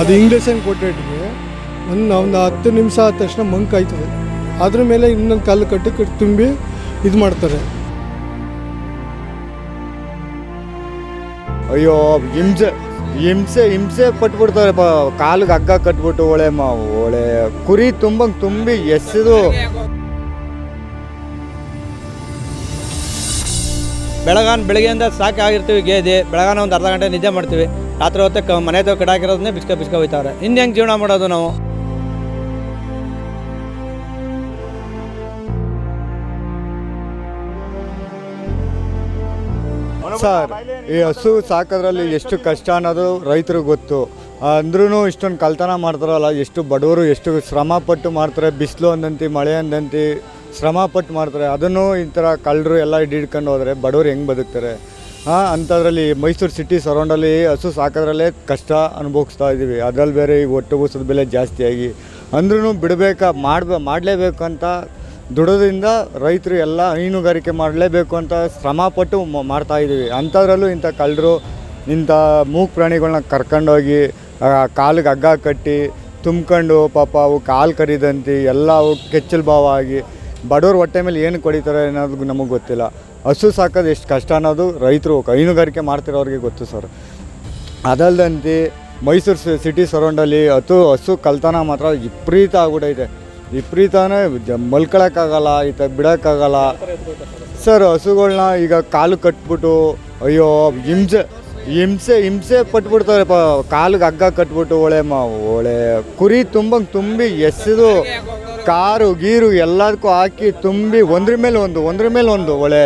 ಅದು ಇಂಗ್ಲೀಷನ್ ಕೊಟ್ಟಿಟ್ಟಿಗೆ ಒಂದು ಒಂದು ಹತ್ತು ನಿಮಿಷ ಆದ ತಕ್ಷಣ ಮಂಕ್ ಆಯ್ತದೆ. ಅದ್ರ ಮೇಲೆ ಇನ್ನೊಂದು ಕಲ್ಲು ಕಟ್ಟಿ ಕಟ್ಟಿ ತುಂಬಿ ಇದು ಮಾಡ್ತಾರೆ. ಅಯ್ಯೋ, ಹಿಂಸೆ ಹಿಂಸೆ ಹಿಂಸೆ ಪಟ್ಬಿಡ್ತಾರೆ ಪ. ಕಾಲಿಗೆ ಹಗ್ಗ ಕಟ್ಬಿಟ್ಟು ಒಳೆ ಮಾ, ಒಳೆ ಕುರಿ ತುಂಬಂಗೆ ತುಂಬಿ ಎಸೆದು ಬೆಳಗಾನ್ ಬೆಳಗ್ಗೆಯಿಂದ ಸಾಕಾಗಿರ್ತೀವಿ ಗೇದಿ. ಬೆಳಗಾನ ಒಂದು ಅರ್ಧ ಗಂಟೆ ನಿದ್ದೆ ಮಾಡ್ತೀವಿ. ರಾತ್ರಿ ಹೊತ್ತೆ ಕ ಮನೆ ಹತ್ರ ಕಡಾಕಿರೋದನ್ನೇ ಬಿಸ್ಕ ಬಿಸ್ಕ ಹೋಯ್ತಾವ್ರೆ. ಇನ್ನು ಹೆಂಗೆ ಜೀವನ ಮಾಡೋದು ನಾವು? ಸರ್, ಈ ಹಸು ಸಾಕೋದ್ರಲ್ಲಿ ಎಷ್ಟು ಕಷ್ಟ ಅನ್ನೋದು ರೈತರಿಗೆ ಗೊತ್ತು. ಅಂದ್ರೂ ಇಷ್ಟೊಂದು ಕಳ್ತನ ಮಾಡ್ತಾರಲ್ಲ, ಎಷ್ಟು ಬಡವರು ಎಷ್ಟು ಶ್ರಮ ಪಟ್ಟು ಮಾಡ್ತಾರೆ, ಬಿಸಿಲು ಅಂದಂತಿ, ಮಳೆ ಅಂದಂತಿ ಶ್ರಮ ಪಟ್ಟು ಮಾಡ್ತಾರೆ. ಅದನ್ನು ಈ ಥರ ಕಳ್ಳರು ಎಲ್ಲ ಹಿಡಿಡ್ಕೊಂಡು ಹೋದರೆ ಬಡವರು ಹೆಂಗೆ ಬದುಕ್ತಾರೆ? ಹಾಂ ಅಂಥದ್ರಲ್ಲಿ ಮೈಸೂರು ಸಿಟಿ ಸರೌಂಡಲ್ಲಿ ಹಸು ಸಾಕೋದ್ರಲ್ಲೇ ಕಷ್ಟ ಅನುಭವಿಸ್ತಾ ಇದ್ದೀವಿ ಅದ್ರಲ್ಲಿ ಬೇರೆ ಈಗ ಒಟ್ಟು ಬೂಸದ ಬೆಲೆ ಜಾಸ್ತಿಯಾಗಿ ಅಂದ್ರೂ ಬಿಡಬೇಕಾ, ಮಾಡ್ಬೇ, ಮಾಡಲೇಬೇಕು ಅಂತ ದುಡೋದ್ರಿಂದ ರೈತರು ಎಲ್ಲ ಹೈನುಗಾರಿಕೆ ಮಾಡಲೇಬೇಕು ಅಂತ ಶ್ರಮಪಟ್ಟು ಮಾಡ್ತಾಯಿದ್ದೀವಿ ಅಂಥದ್ರಲ್ಲೂ ಇಂಥ ಕಳ್ಳರು, ಇಂಥ ಮೂಕ್ ಪ್ರಾಣಿಗಳನ್ನ ಕರ್ಕೊಂಡೋಗಿ ಕಾಲಿಗೆ ಹಗ್ಗ ಕಟ್ಟಿ, ತುಂಬ್ಕೊಂಡು ಪಾಪ ಅವು ಕಾಲು ಕರಿದಂತೆ ಎಲ್ಲ ಅವು ಕೆಚ್ಚಲು ಭಾವ ಆಗಿ ಬಡವ್ರ ಹೊಟ್ಟೆ ಮೇಲೆ ಏನು ಕೊಡಿತಾರೆ ಅನ್ನೋದು ನಮಗೆ ಗೊತ್ತಿಲ್ಲ. ಹಸು ಸಾಕೋದು ಎಷ್ಟು ಕಷ್ಟ ಅನ್ನೋದು ರೈತರು ಹೈನುಗಾರಿಕೆ ಮಾಡ್ತಿರೋರಿಗೆ ಗೊತ್ತು ಸರ್. ಅದಲ್ದಂತೆ ಮೈಸೂರು ಸಿಟಿ ಸರೌಂಡಲ್ಲಿ ಹತ್ತು ಹಸು ಕಲ್ತನ ಮಾತ್ರ ವಿಪರೀತ ಆಗ್ಬಿಟ್ಟೈತೆ ವಿಪರೀತನೇ ಮಲ್ಕೊಳಕ್ಕಾಗಲ್ಲ, ಈ ಥರ ಬಿಡೋಕ್ಕಾಗಲ್ಲ. ಸರ್ ಹಸುಗಳನ್ನ ಈಗ ಕಾಲು ಕಟ್ಬಿಟ್ಟು, ಅಯ್ಯೋ, ಹಿಂಸೆ ಹಿಂಸೆ ಹಿಂಸೆ ಪಟ್ಬಿಡ್ತಾರೆ ಕಾಲಿಗೆ ಹಗ್ಗ ಕಟ್ಬಿಟ್ಟು ಒಳೆ ಮಾ, ಒಳೆ ಕುರಿ ತುಂಬಂಗೆ ತುಂಬಿ ಎಸೆದು ಕಾರು, ಗೀರು ಎಲ್ಲದಕ್ಕೂ ಹಾಕಿ ತುಂಬಿ ಒಂದ್ರ ಮೇಲೆ ಒಂದು, ಒಂದ್ರ ಮೇಲೆ ಒಂದು ಒಳ್ಳೆ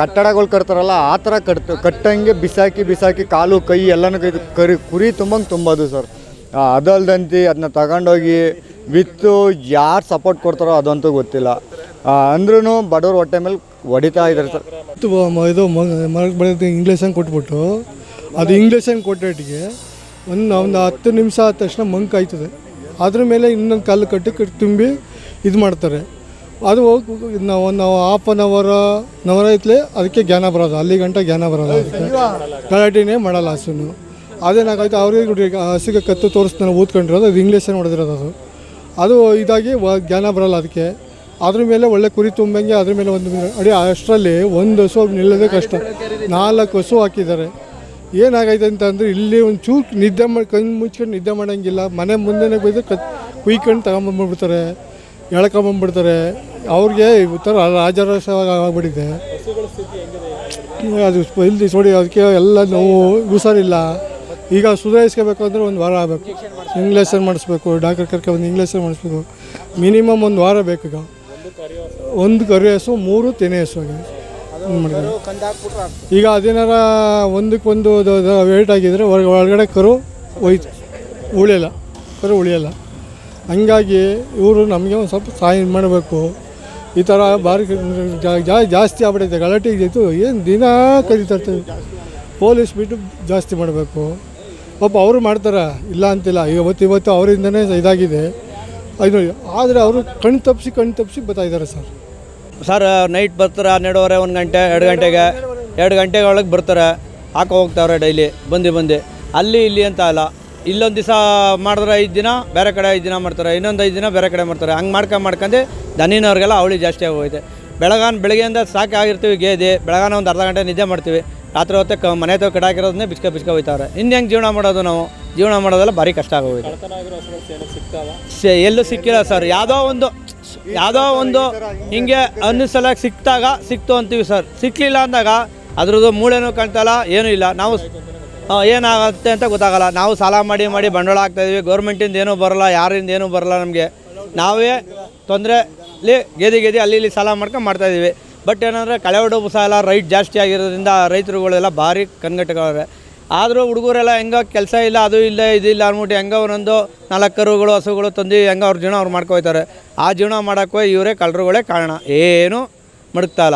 ಕಟ್ಟಡಗಳು ಕಟ್ತಾರಲ್ಲ, ಆ ಥರ ಕಟ್ತು, ಕಟ್ಟಂಗೆ ಬಿಸಾಕಿ ಬಿಸಾಕಿ ಕಾಲು, ಕೈ ಎಲ್ಲನೂ ಕೈ, ಕರಿ, ಕುರಿ ತುಂಬಂಗೆ ತುಂಬೋದು ಸರ್. ಅದಲ್ದಂತೆ ಅದನ್ನ ತಗೊಂಡೋಗಿ ವಿತ್ತು ಯಾರು ಸಪೋರ್ಟ್ ಕೊಡ್ತಾರೋ ಅದಂತೂ ಗೊತ್ತಿಲ್ಲ. ಅಂದ್ರೂ ಬಡವ್ರ ಹೊಟ್ಟೆ ಮೇಲೆ ಹೊಡಿತಾ ಇದ್ದಾರೆ ಸರ್. ಇದು ಮರಕ್ಕೆ ಬೆಳೆದ ಇಂಗ್ಲೀಷನ್ ಕೊಟ್ಬಿಟ್ಟು, ಅದು ಇಂಗ್ಲೀಷನ್ ಕೊಟ್ಟಿಗೆ ಒಂದು ಒಂದು ಹತ್ತು ನಿಮಿಷ ಆದ ತಕ್ಷಣ ಮಂಕ್ ಆಯ್ತದೆ. ಅದ್ರ ಮೇಲೆ ಇನ್ನೊಂದು ಕಲ್ಲು ಕಟ್ಟಿ ಕಟ್ಟಿ ತುಂಬಿ ಇದು ಮಾಡ್ತಾರೆ. ಅದು ಹೋಗಿ ನಾವು ನಾವು ಹಾಫ್ ಅನ್ ಅವರ್ ನವರ್ ಐತ್ಲೆ ಅದಕ್ಕೆ ಜ್ಞಾನ ಬರೋದು. ಅಲ್ಲಿ ಗಂಟೆ ಜ್ಞಾನ ಬರೋದು ಅದಕ್ಕೆ. ಗಲಾಟೆನೇ ಮಾಡಲ್ಲ ಹಸುನು. ಅದೇನಾಗೈತೆ ಅವ್ರಿಗೆ ಹಸಿಗೆ ಕತ್ತು ತೋರಿಸ್ತಾನೆ ಊದ್ಕೊಂಡಿರೋದು ಅದು ಇಂಗ್ಲೀಷನ್ನು ಹೊಡೆದಿರೋದು ಅದು. ಅದು ಇದಾಗಿ ವ- ಜ್ಞಾನ ಬರಲ್ಲ ಅದಕ್ಕೆ. ಅದ್ರ ಮೇಲೆ ಒಳ್ಳೆ ಕುರಿ ತುಂಬಂಗೆ ಅದ್ರ ಮೇಲೆ ಒಂದು ಅಡಿ ಅಷ್ಟರಲ್ಲಿ ಒಂದು ಹಸು ನಿಲ್ಲೋದೇ ಕಷ್ಟ. ನಾಲ್ಕು ಹಸು ಹಾಕಿದ್ದಾರೆ. ಏನಾಗೈತೆ ಅಂತ ಅಂದರೆ ಇಲ್ಲಿ ಒಂದು ಚೂರು ನಿದ್ದೆ ಮಾಡಿ ಕಣ್ಣು ಮುಚ್ಕೊಂಡು ನಿದ್ದೆ ಮಾಡೋಂಗಿಲ್ಲ. ಮನೆ ಮುಂದೆನೇ ಬೈದು ಕತ್ ಕುಯ್ಕೊಂಡು ತಗೊಂಬಂದ್ಬಿಡ್ತಾರೆ ಎಳ್ಕೊಂಬಂದ್ಬಿಡ್ತಾರೆ ಅವ್ರಿಗೆ ಈ ಥರ ರಾಜರಾಶ ಆಗ್ಬಿಟ್ಟಿದೆ. ಅದು ಇಲ್ಲಿ ನೋಡಿ ಅದಕ್ಕೆ ಎಲ್ಲ ನೋವು, ಹುಷಾರಿಲ್ಲ. ಈಗ ಸುಧಾರಿಸ್ಕೋಬೇಕು ಅಂದರೆ ಒಂದು ವಾರ ಆಗಬೇಕು. ಇಂಗ್ಲೇಷನ್ ಮಾಡಿಸ್ಬೇಕು ಡಾಕ್ಟರ್ ಕರ್ಕೊಂಡು ಇಂಗ್ಲೇಷನ್ ಮಾಡಿಸ್ಬೇಕು. ಮಿನಿಮಮ್ ಒಂದು ವಾರ ಬೇಕು ಈಗ ಒಂದು ಕರಿ ಹಸು ಮೂರು ತೆನೆ ಹಸು ಆಗಿದೆ ಮಾಡಿದ್ದಾರೆ. ಈಗ ಅದೇನಾರ ಒಂದಕ್ಕೊಂದು ವೇಟ್ ಆಗಿದ್ರೆ ಒಳಗಡೆ ಕರು ಹೋಯ್ತು. ಉಳಿಯಲ್ಲ. ಕರು ಉಳಿಯಲ್ಲ. ಹಂಗಾಗಿ ಇವರು ನಮಗೆ ಒಂದು ಸ್ವಲ್ಪ ಸಹಾಯ ಮಾಡಬೇಕು. ಈ ಥರ ಬಾರಿ ಜಾಸ್ತಿ ಆಗ್ಬಿಟ್ಟೈತೆ ಗಲಾಟೆ ಇದ್ದಿತ್ತು ಏನು ದಿನ ಕರೀತಾ ಇರ್ತೀವಿ? ಪೊಲೀಸ್ ಬಿಟ್ಟು ಜಾಸ್ತಿ ಮಾಡಬೇಕು. ಪಾಪ ಅವರು ಮಾಡ್ತಾರೆ. ಇಲ್ಲ ಅಂತಿಲ್ಲ. ಇವತ್ತು ಇವತ್ತು ಅವರಿಂದನೇ ಇದಾಗಿದೆ. ಅದು ಆದರೆ ಅವರು ಕಣ್ಣು ತಪ್ಪಿಸಿ ಕಣ್ಣು ತಪ್ಪಿಸಿ ಬರ್ತಾ ಇದ್ದಾರೆ ಸರ್. ಸರ್ ನೈಟ್ ಬರ್ತಾರೆ ಹನ್ನೆರಡುವರೆ ಒಂದು ಗಂಟೆ ಎರಡು ಗಂಟೆಗೆ. ಎರಡು ಗಂಟೆಗೆ ಒಳಗೆ ಬರ್ತಾರೆ. ಹಾಕೋ ಹೋಗ್ತಾವ್ರೆ ಡೈಲಿ ಬಂದು ಬಂದು ಅಲ್ಲಿ ಇಲ್ಲಿ ಅಂತ ಅಲ್ಲ. ಇಲ್ಲೊಂದು ದಿವಸ ಮಾಡಿದ್ರೆ ಐದು ದಿನ ಬೇರೆ ಕಡೆ ಐದು ದಿನ ಮಾಡ್ತಾರೆ. ಇನ್ನೊಂದು ಐದು ದಿನ ಬೇರೆ ಕಡೆ ಮಾಡ್ತಾರೆ. ಹಂಗೆ ಮಾಡ್ಕೊಂಡು ಮಾಡ್ಕೊಂಡು ದನಿನವ್ರಿಗೆಲ್ಲ ಅವಳಿ ಜಾಸ್ತಿ ಆಗೋಯ್ತೆ. ಬೆಳಗಾನ ಬೆಳಗ್ಗೆಯಿಂದ ಸಾಕಿ ಆಗಿರ್ತೀವಿ ಗೇದಿ. ಬೆಳಗಾನ ಒಂದು ಅರ್ಧ ಗಂಟೆ ನಿದ್ದೆ ಮಾಡ್ತೀವಿ. ರಾತ್ರಿ ಹೊತ್ತೆ ಕ ಮನೆ ಹತ್ರ ಕಡಾಕಿರೋದನ್ನೇ ಬಿಸ್ಕ ಬಿಸ್ಕ ಹೋಯ್ತಾರೆ ಇನ್ನು ಹೆಂಗೆ ಜೀವನ ಮಾಡೋದು ನಾವು? ಜೀವನ ಮಾಡೋದೆಲ್ಲ ಭಾರಿ ಕಷ್ಟ ಆಗೋಯ್ತು. ಎಲ್ಲೂ ಸಿಕ್ಕಿಲ್ಲ ಸರ್. ಯಾವುದೋ ಒಂದು ಯಾವುದೋ ಒಂದು ಹಿಂಗೆ ಅನ್ನಿಸಲ ಸಿಕ್ತಾಗ ಸಿಕ್ತು ಅಂತೀವಿ ಸರ್. ಸಿಕ್ಕಲಿಲ್ಲ ಅಂದಾಗ ಅದ್ರದ್ದು ಮೂಳೆನೂ ಕಾಣ್ತಲ್ಲ, ಏನೂ ಇಲ್ಲ. ನಾವು ಏನಾಗುತ್ತೆ ಅಂತ ಗೊತ್ತಾಗಲ್ಲ. ನಾವು ಸಾಲ ಮಾಡಿ ಮಾಡಿ ಬಂಡವಾಳ ಹಾಕ್ತಾಯಿದ್ವಿ ಗೌರ್ಮೆಂಟಿಂದ ಏನೂ ಬರಲ್ಲ, ಯಾರಿಂದ ಏನೂ ಬರಲ್ಲ ನಮಗೆ. ನಾವೇ ತೊಂದರೆಲಿ ಗೆದಿ ಗೆದಿ ಅಲ್ಲಿ ಇಲ್ಲಿ ಸಾಲ ಮಾಡ್ಕೊಂಡು ಮಾಡ್ತಾಯಿದ್ದೀವಿ ಬಟ್ ಏನಂದರೆ ಕಳೆವಡು ಸಾಲ ರೈಟ್ ಜಾಸ್ತಿ ಆಗಿರೋದ್ರಿಂದ ರೈತರುಗಳೆಲ್ಲ ಭಾರಿ ಕನ್ಗಟ್ಟಗಳವೆ ಆದರೂ ಹುಡುಗರೆಲ್ಲ ಹೆಂಗೋ ಕೆಲಸ ಇಲ್ಲ, ಅದು ಇಲ್ಲ ಇದಿಲ್ಲ ಅಂದ್ಬಿಟ್ಟು ಹೆಂಗೋ ಒಂದೊಂದು ನಾಲ್ಕು ಕರುಗಳು, ಹಸುಗಳು ತಂದು ಹೆಂಗೋ ಅವ್ರ ಜೀವನ ಅವ್ರು ಮಾಡ್ಕೋತಾರೆ ಆ ಜೀವನ ಮಾಡೋಕ್ಕೆ ಇವರೇ ಕಳ್ಳರುಗಳೇ ಕಾರಣ. ಏನೂ ಮಡಗ್ತಾ